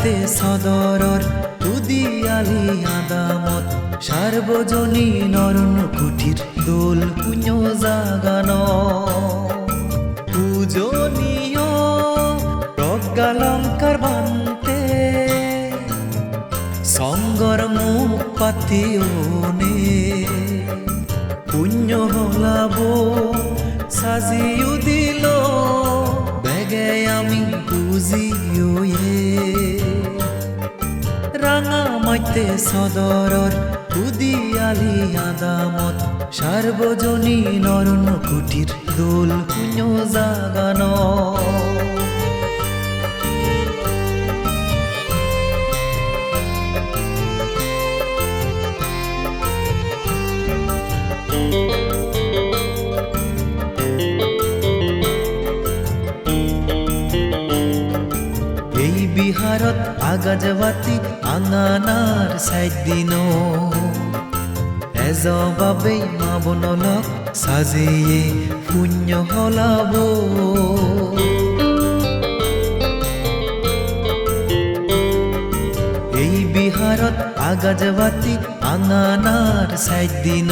মাইতে সদরর উদিয়ালি আদামত। সার্বজনী নরন কুঠির দোল পুণ্য জাগানো। পূজনীয় প্রজ্ঞালঙ্কার বান্তে। সঙ্গর মুখ পাতিওনে পুণ্য হলাব সাজিও রাঙা মাইতে সদরর উদিয়ালি আদামত সার্বজনী অরণ্য কুটির দোল পুণ্য জাগানো বিহারত আগাজবাতি আঙানার সাইড দিন। এজবাবেই মা বনলক সাজিয়ে পুণ্য হলাব। এই বিহারত আগাজবাতি আঙানার সাইড দিন।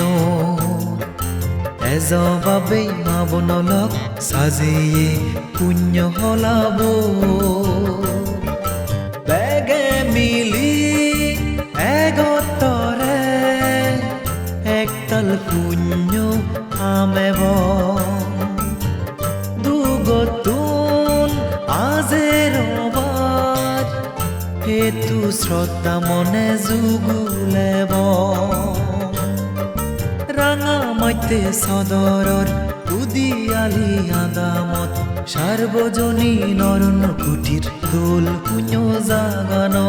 এজবাবেই মা বনলক সাজিয়ে পুণ্য হলাব। শ্রদ্ধা মনে যুগুলেব রাঙা মাইতে সদরর উদিয়ালি আদামত সার্বজনী নরন কুটির দোল পুণ্য জাগানো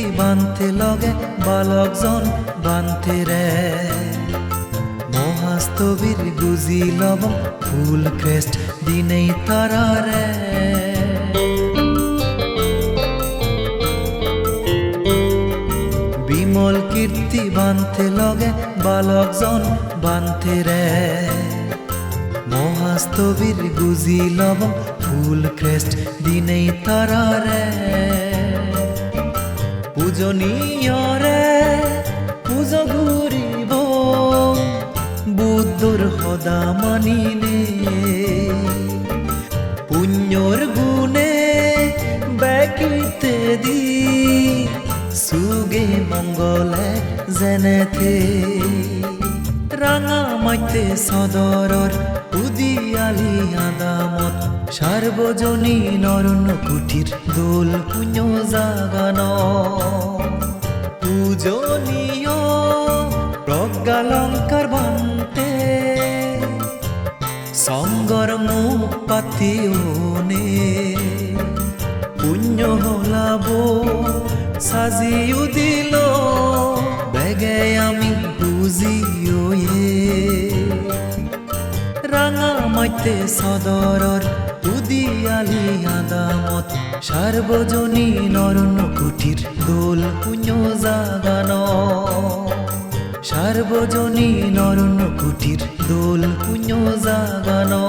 কীর্তি বান্তে লগে বালকজন বান্তে রে মহাস্তবীর গুজি ল'ব ফুল ক্রেস্ট দিনেই রে বিমল কীর্তি বান্তে লগে বালকজন বান্তে রে মহাস্তবীর গুজি ল'ব ফুল ক্রেস্ট দিনেই তারা রে পূজনীয় রে, পূজো ঘুরিব বুদ্ধর সদা মানিলে। পুণ্যর গুণে বেকিতে দি, সুগে মঙ্গলে যেনেতে রাঙা মাইতে সদরর উদিয়ালি আদামত সার্বজনী নরণ কুটির দোল পুণ্য জাগান। পূজনীয় প্রজ্ঞালঙ্কার বন্তে, সঙ্গর মুখ পাতিওনে পুণ্য মাইতে সদরর উদিয়ালি আদামত। সার্বজনী অরণ্য কুটির দোল পুণ্য জাগান। সার্বজনী অরণ্য কুটির দোল পুণ্য জাগানো।